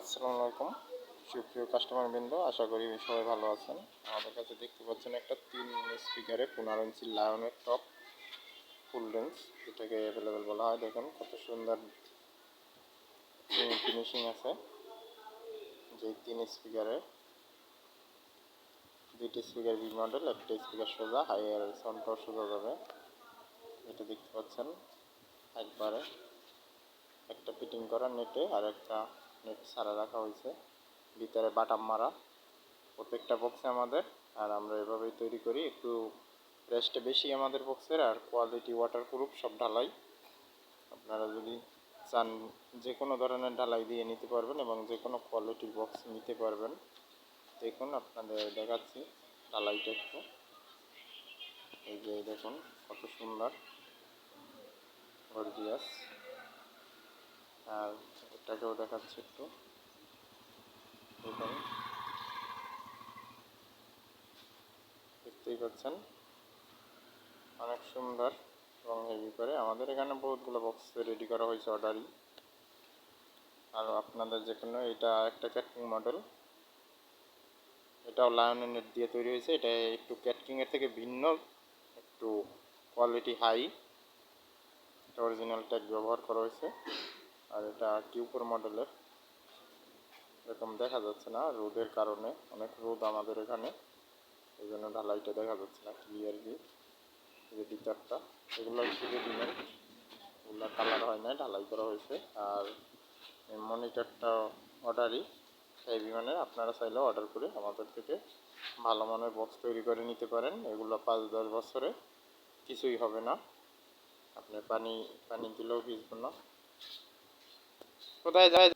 আসসালামু আলাইকুম। সুপ্রিয় কাস্টমার বৃন্দ, আশা করি সবাই ভালো আছেন। আমাদের কাছে দেখতে পাচ্ছেন একটা তিন স্পিকারে পনেরো ইঞ্চি লায়নের টপ ফুল রেঞ্জ এটাকে অ্যাভেলেবেল বলা হয়। দেখুন কত সুন্দর ফিনিশিং আছে যে তিন স্পিকারে দুইটি স্পিকার বি মডেল একটা স্পিকার সোজা হাইয়ার সাউন্ডটাও সোজা যাবে। এটা দেখতে পাচ্ছেন একবারে। একটা ফিটিং করা নেটে আর একটা নেট ছাড়া রাখা হয়েছে। ভিতরে বাটাম মারা। প্রত্যেকটা বক্সে আমাদের। আর আমরা এভাবেই তৈরি করি। একটু প্রেসটা বেশি আমাদের বক্সের আর কোয়ালিটি ওয়াটার প্রুফ সব ঢালাই। আপনারা যদি চান যে কোনো ধরনের ঢালাই দিয়ে নিতে পারবেন এবং যে কোনো কোয়ালিটির বক্স নিতে পারবেন। দেখুন, আপনাদের দেখাচ্ছি ঢালাইটা একটু। এই যে দেখুন, কত সুন্দর। গর্জিয়াস আর এটাকেও দেখাচ্ছি একটু। দেখুন দেখতেই পাচ্ছেন। অনেক সুন্দর এবং হেভি করে। আমাদের এখানে বহুতগুলো বক্স রেডি করা হয়েছে অর্ডারই আর আপনাদের যে কোনো এটা একটা ক্যাটকিং মডেল এটাও লায়নের নেট দিয়ে তৈরি হয়েছে। এটা একটু ক্যাটকিংয়ের থেকে ভিন্ন, একটু কোয়ালিটি হাই অরিজিনাল ট্যাগ ব্যবহার করা হয়েছে। আর এটা কিউপোর মডেলের। এরকম দেখা যাচ্ছে না রোদের কারণে, অনেক রোদ আমাদের এখানে। এই জন্য ঢালাইটা দেখা যাচ্ছে না ক্লিয়ারলি যে ভিতরটা এগুলো হচ্ছে রেডিমেড এগুলো কালার হয় না ঢালাই করা হয়েছে। আর মনিটরটা অর্ডারই সেই বিমানের আপনারা চাইলে অর্ডার করে আমাদের থেকে ভালো মানের বক্স তৈরি করে নিতে পারেন। এগুলো পাঁচ, দশ বছরে কিছুই হবে না। আপনি পানি পানি দিলেও ভিজবে না। 不太在